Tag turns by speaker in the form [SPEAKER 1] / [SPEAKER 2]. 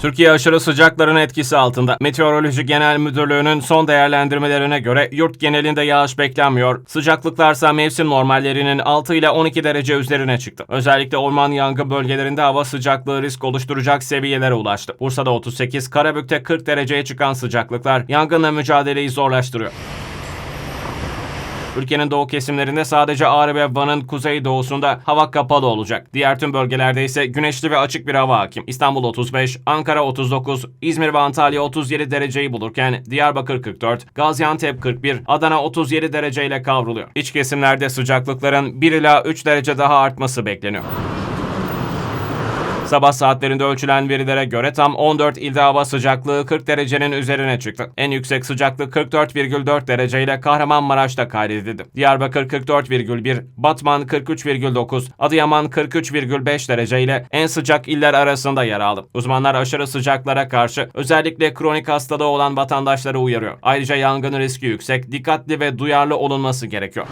[SPEAKER 1] Türkiye aşırı sıcakların etkisi altında. Meteoroloji Genel Müdürlüğü'nün son değerlendirmelerine göre yurt genelinde yağış beklenmiyor. Sıcaklıklarsa mevsim normallerinin 6 ile 12 derece üzerine çıktı. Özellikle orman yangın bölgelerinde hava sıcaklığı risk oluşturacak seviyelere ulaştı. Bursa'da 38, Karabük'te 40 dereceye çıkan sıcaklıklar yangınla mücadeleyi zorlaştırıyor. Ülkenin doğu kesimlerinde sadece Ağrı ve Van'ın kuzey doğusunda hava kapalı olacak. Diğer tüm bölgelerde ise güneşli ve açık bir hava hakim. İstanbul 35, Ankara 39, İzmir ve Antalya 37 dereceyi bulurken Diyarbakır 44, Gaziantep 41, Adana 37 dereceyle kavruluyor. İç kesimlerde sıcaklıkların 1 ila 3 derece daha artması bekleniyor. Sabah saatlerinde ölçülen verilere göre tam 14 ilde hava sıcaklığı 40 derecenin üzerine çıktı. En yüksek sıcaklık 44,4 dereceyle Kahramanmaraş'ta kaydedildi. Diyarbakır 44,1, Batman 43,9, Adıyaman 43,5 dereceyle en sıcak iller arasında yer aldı. Uzmanlar aşırı sıcaklara karşı özellikle kronik hastalığı olan vatandaşları uyarıyor. Ayrıca yangın riski yüksek, dikkatli ve duyarlı olunması gerekiyor.